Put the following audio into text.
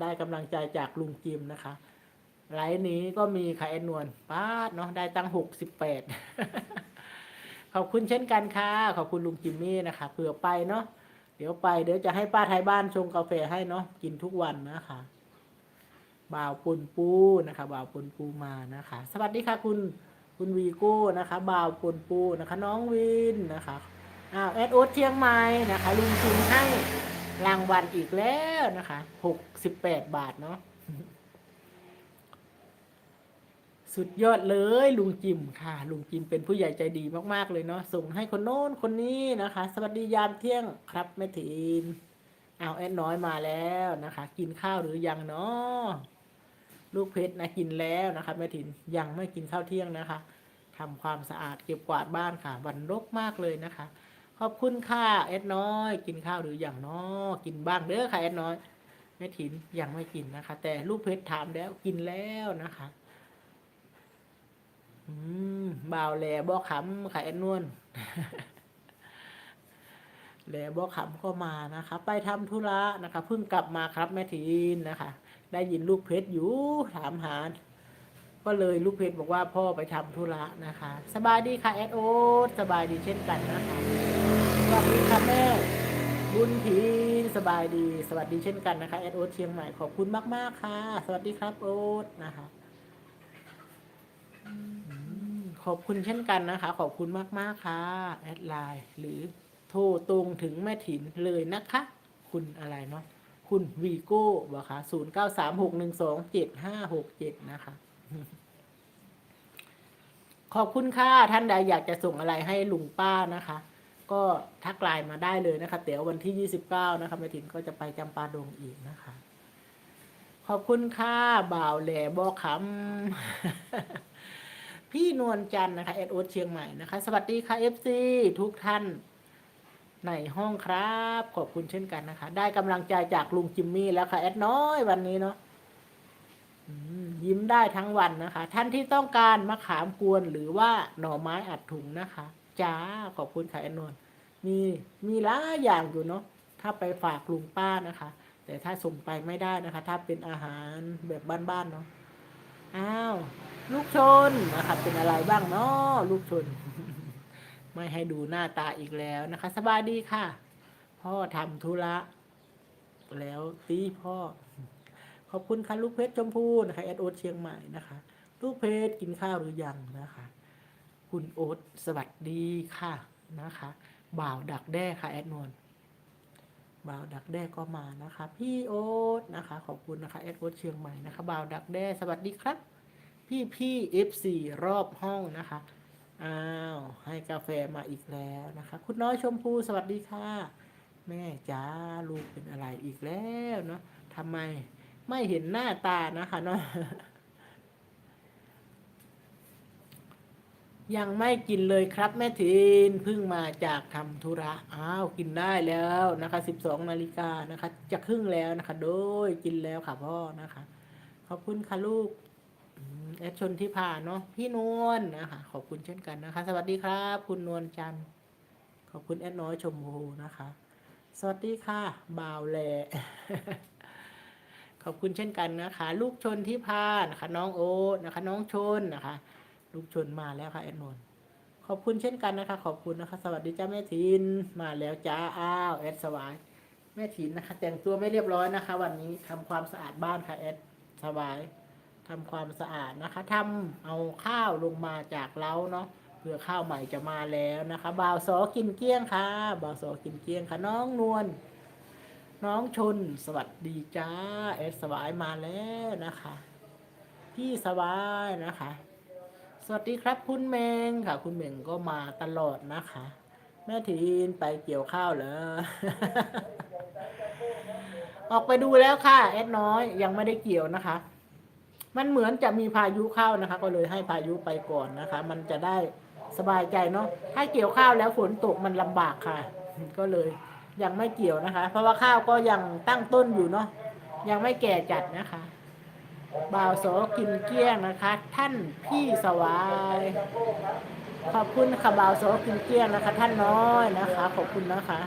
ได้กำลังใจจากลุงจิมนะคะไลฟ์นี้ก็มีค่ะแอนนวลป้าดเนาะได้ตั้งหกสิบแปดขอบคุณเช่นกันค่ะ ขอบคุณลุงจิมมี่นะคะเผื่อไปเนาะเดี๋ยวไปเดี๋ยวจะให้ป้าไทยบ้านชงกาแฟให้เนาะกินทุกวันนะคะบ่าวปุนปูนะคะบ่าวปุนปูมานะคะ สวัสดีค่ะคุณคุณวีโก้นะคะบ่าวปุนปูนะคะ น้องวินนะคะอ้าวแอดโอ๊ตเชียงใหม่นะคะลุงจิมให้ รางวัลอีกแล้วนะคะหกสิบแปดบาทเนาะสุดยอดเลยลุงจิมค่ะ ลุงจิมเป็นผู้ใหญ่ใจดีมากๆเลยเนาะส่งให้คนโน้นคนนี้นะคะ สวัสดียามเที่ยงครับแม่ทีนเอาแอดน้อยมาแล้วนะคะ กินข้าวหรือยังเนาะลูกเพชรนะกินแล้วนะคะแม่ถินยังไม่กินข้าวเที่ยงนะคะทำความสะอาดเก็บกวาดบ้านค่ะ วันรกมากเลยนะคะ ขอบคุณค่ะแอดน้อย กินข้าวหรืออยังนาะกินบ้างเด้อค่ะแอดน้อยแม่ถินยังไม่กินนะคะ แต่ลูกเพชรถามแล้วกินแล้วนะคะ อืมบ่าวแหล่บ่ขำค่ะแอนนวลแหล่บ่ขำก็มานะคะ ไปทำธุระนะคะเพิ่งกลับมาครับแม่ทีนนะคะ ได้ยินลูกเพชรอยู่ถามหาก็เลยลูกเพชรบอกว่าพ่อไปทำธุระนะคะ สบายดีค่ะแอดโอสบายดีเช่นกันนะคะ ค่ะแม่บุญทีนสบายดี สวัสดีเช่นกันนะคะแอดโอ๊ตเชียงใหม่ขอบคุณมากๆค่ะ สวัสดีครับโอ๊ตนะคะขอบคุณเช่นกันนะคะ ขอบคุณมากๆค่ะแอดไลน์หรือโทรตรงถึงแม่ถิ่นเลยนะคะ คุณอะไรเนาะคุณวีโก้บอกค่ะศูนย์เก้าสามหกหนึ่งสองเจ็ดห้าหกเจ็ดนะคะ ขอบคุณค่ะ ท่านใดอยากจะส่งอะไรให้ลุงป้านะคะ ก็ทักไลน์มาได้เลยนะคะเดี๋ยววันที่ยี่สิบเก้านะคะแม่ถิ่นก็จะไปจำปาดงอีกนะคะ ขอบคุณค่ะบ่าวแหล่บอกคำพี่นวลจันนะคะแอดโอ๊ตเชียงใหม่นะคะ สวัสดีค่ะ FC ทุกท่านในห้องครับ ขอบคุณเช่นกันนะคะ ได้กำลังใจจากลุงจิมมี่แล้วค่ะแอดน้อยวันนี้เนาะยิ้มได้ทั้งวันนะคะ ท่านที่ต้องการมะขามกวนหรือว่าหน่อไม้อัดถุงนะคะ จ้าขอบคุณค่ะแอดนวลมีมีหลายอย่างอยู่เนาะถ้าไปฝากลุงป้านะคะ แต่ถ้าส่งไปไม่ได้นะคะ ถ้าเป็นอาหารแบบบ้านๆเนาะอ้าวลูกชนนะครับเป็นอะไรบ้างเนาะลูกชน ไม่ให้ดูหน้าตาอีกแล้วนะคะ สบายดีค่ะ พ่อทำธุระแล้วตีพ่อ ขอบคุณค่ะลูกเพชรชมพูนะคะแอดโอ๊ตเชียงใหม่นะคะ ลูกเพชรกินข้าวหรือยังนะคะ คุณโอ๊ตสวัสดีค่ะนะคะ บ่าวดักแด้ค่ะแอดนวลบ่าวดักแด้ก็มานะคะ พี่โอ๊ตนะคะ ขอบคุณนะคะแอดโอ๊ตเชียงใหม่นะคะบ่าวดักแด้สวัสดีครับ พี่พี่เอฟซีรอบห้องนะคะอ้าวให้กาแฟมาอีกแล้วนะคะ คุณน้อยชมพูสวัสดีค่ะ แม่จ้าลูกเป็นอะไรอีกแล้วเนาะทำไมไม่เห็นหน้าตานะคะเนาะ ยังไม่กินเลยครับแม่ทินเพิ่งมาจากทำธุระอ้าวกินได้แล้วนะคะสิบสองนาฬิกานะคะ จะครึ่งแล้วนะคะ โดยกินแล้วค่ะพ่อนะคะ ขอบคุณค่ะลูกแอดชนที่ผ่านเนาะพี่นวลนะคะ ขอบคุณเช่นกันนะคะ สวัสดีครับ คุณนวลจันทร์ขอบคุณแอดน้อยชมพูนะคะ สวัสดีค่ะบ่าวแหล่ขอบคุณเช่นกันนะคะ ลูกชนที่พานนะคะ น้องโอ๊ตนะคะ น้องชนนะคะ ลูกชนมาแล้วค่ะแอดนวลขอบคุณเช่นกันนะคะ ขอบคุณนะคะ สวัสดีจ้าแม่ทินมาแล้วจ้าอ้าวแอดสวายแม่ทินนะคะ แต่งตัวไม่เรียบร้อยนะคะ วันนี้ทำความสะอาดบ้านค่ะแอดสวายทำความสะอาดนะคะทำเอาข้าวลงมาจากเล้าเนาะเพื่อข้าวใหม่จะมาแล้วนะคะบ่าวสอกินเกี้ยงค่ะบ่าวสอกินเกี้ยงค่ะน้องนวลน้องชนสวัสดีจ้าเอสสวายมาแล้วนะคะ พี่สวายนะคะ สวัสดีครับคุณเมงค่ะ คุณเมงก็มาตลอดนะคะ แม่ทีนไปเกี่ยวข้าวเหรอออกไปดูแล้วค่ะแอดน้อยยังไม่ได้เกี่ยวนะคะ มันเหมือนจะมีพายุเข้านะคะ ก็เลยให้พายุไปก่อนนะคะ มันจะได้สบายใจเนาะถ้าเกี่ยวข้าวแล้วฝนตกมันลำบากค่ะ ก็เลยยังไม่เกี่ยวนะคะ เพราะว่าข้าวก็ยังตั้งต้นอยู่เนาะยังไม่แก่จัดนะคะ บ่าวโสกินเกี้ยงนะคะ ท่านพี่สวาย ขอบคุณค่ะบ่าวโสกินเกี้ยงนะคะ ท่านน้อยนะคะ ขอบคุณนะคะ